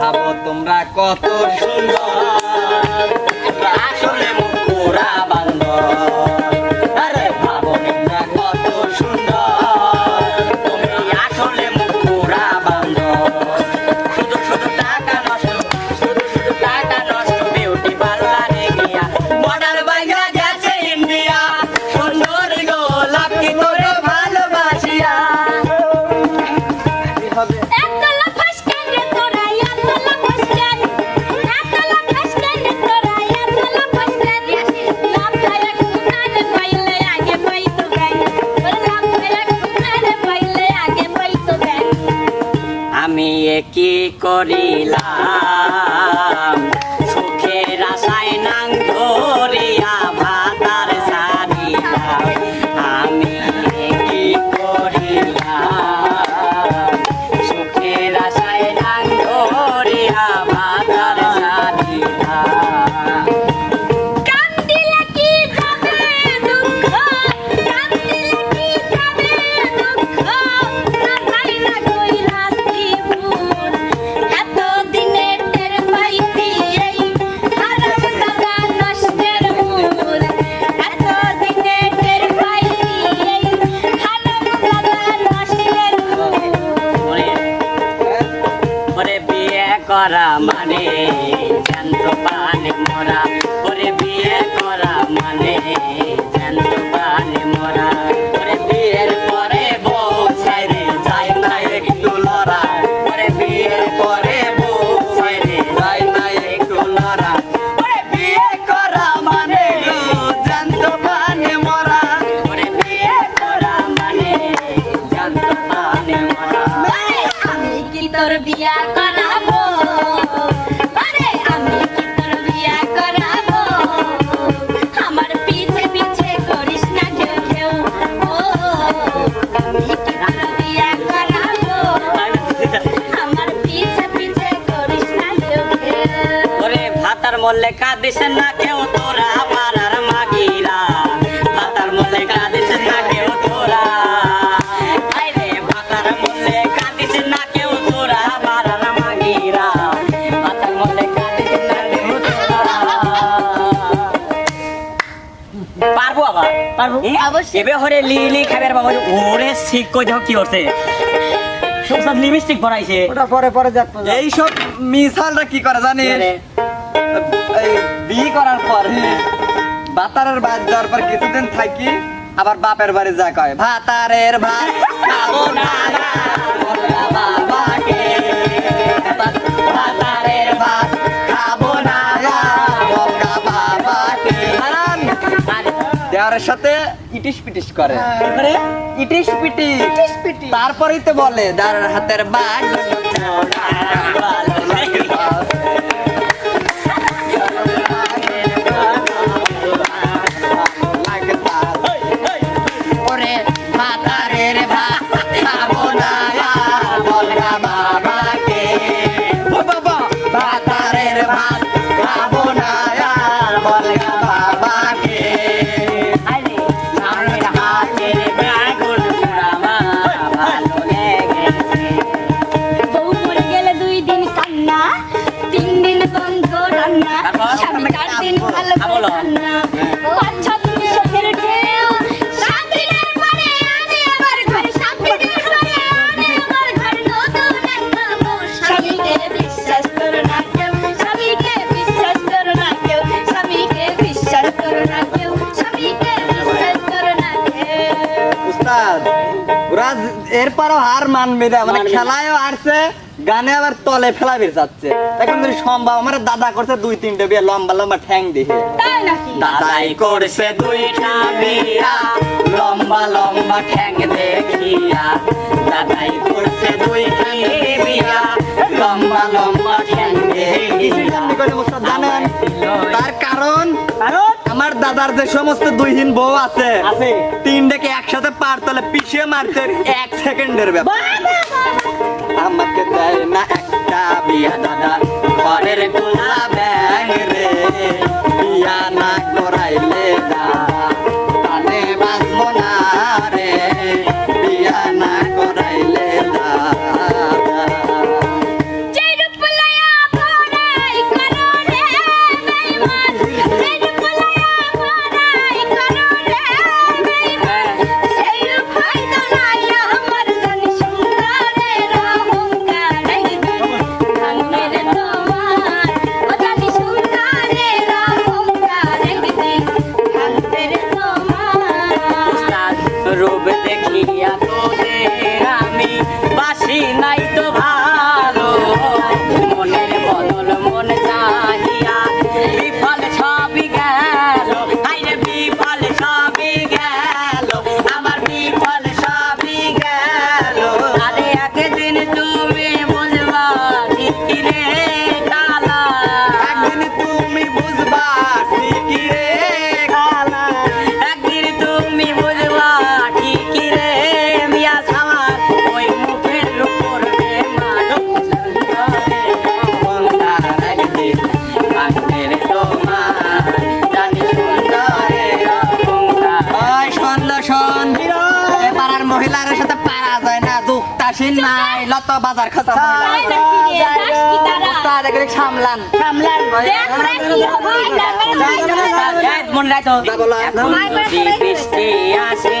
ভাবো তোমরা কত সুন্দর। করিলাম। করা মানে জ্যান্ত পানে মরা করে বিয়ে করা মানে জ্যান্ত পানে মরা। ভাতার মল্লে কাঁদিস না কেউ তোরা পাড়ার মাগিরা ভাতার মল্লে কাঁদিস না কেউ তোরা। ভাতার মল্লে কাঁদিস না কেউ তোরা পাড়ার মাগিরা ভাতার মল্লে কাঁদিস না কেউ তোরা। পারব আবার? পারব। অবশ্যই। এবে হরে লিলি খাবার বাবা ওরে শিখ কই দেখো কি করছে? সব লিপস্টিক পরাইছে। ওটা পরে পরে যাক এই সব মিসালটা কি করে জানিস? বিয়ে করার পর বাতারের বাদ দেওয়ার পর কিছুদিন থাকি আবার বাপের বাড়ি যা কয় ভাতারের ভাত খাব না বাবাকে ভাতারের ভাত খাব না বাবাকে দেওয়ারের সাথে ইটিস পিটিস করে। ইটিস পিটিস। তারপরেই তো বলে দাঁড়ার হাতের বাঘ না। কেউ উস্তাদ ওরা এরপরও হার মানবে না মানে না। খেলায়ও হারছে গানে আবার তলে ফেলাবে যাচ্ছে। এখন যদি সম্ভব আমার দাদা করছে দুই তিনটে বিয়ে লম্বা লম্বা ঠ্যাং দিয়ে। তাই নাকি? দাদাই করছে দুইটা বিয়া লম্বা লম্বা ঠ্যাং দেখিয়া। দাদাই করছে দুইটা বিয়া লম্বা লম্বা ঠ্যাং দেখিয়া। তার কারণ আমার দাদার যে সমস্ত দুইহীন বউ আছে আছে। তিনটাকে একসাথে পার তলে পিছিয়ে মারতে এক সেকেন্ডের ব্যাপার। আমাকে দেয় না একটা বিয়া দাদা ঘরের গোলা ব্যাং রে বিয়া তো বাজার খাতা তাই নাকি রে? যাস কি তারা? উস্তাদ এগুলো সামলান সামলান মনে রাখো বৃষ্টি আসে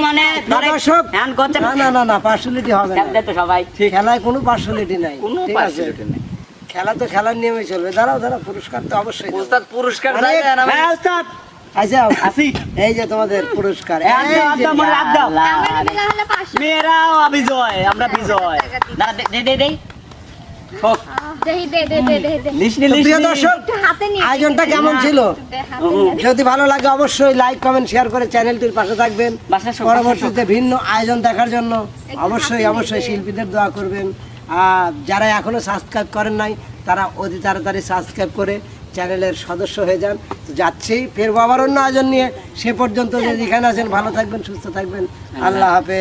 মানে দর্শক না না না না পার্সোনালিটি হবে না। তো সবাই। খেলায় কোনো পার্সোনালিটি নাই। কোনো পার্সোনালিটি নেই। খেলা তো খেলার নিয়মে চলবে। দাঁড়াও দাঁড়াও পুরস্কার তো অবশ্যই উস্তাদ পুরস্কার হ্যাঁ, উস্তাদ। আচ্ছা আসি। এই যে তোমাদের পুরস্কার। মেয়েরাও বিজয় আমরা বিজয়। না দে দে দে দে। হোক। প্রিয় দর্শক আয়োজনটা কেমন ছিল। যদি ভালো লাগে অবশ্যই লাইক কমেন্ট শেয়ার করে চ্যানেলটির পাশে থাকবেন। পরবর্তীতে ভিন্ন আয়োজন দেখার জন্য অবশ্যই অবশ্যই শিল্পীদের দোয়া করবেন। আর যারা এখনও সাবস্ক্রাইব করেন নাই তারা অতি তাড়াতাড়ি সাবস্ক্রাইব করে চ্যানেলের সদস্য হয়ে যান। তো যাচ্ছি ফের আবার অন্য আয়োজন নিয়ে। সে পর্যন্ত যে যেখানে আছেন ভালো থাকবেন সুস্থ থাকবেন। আল্লাহ হাফেজ।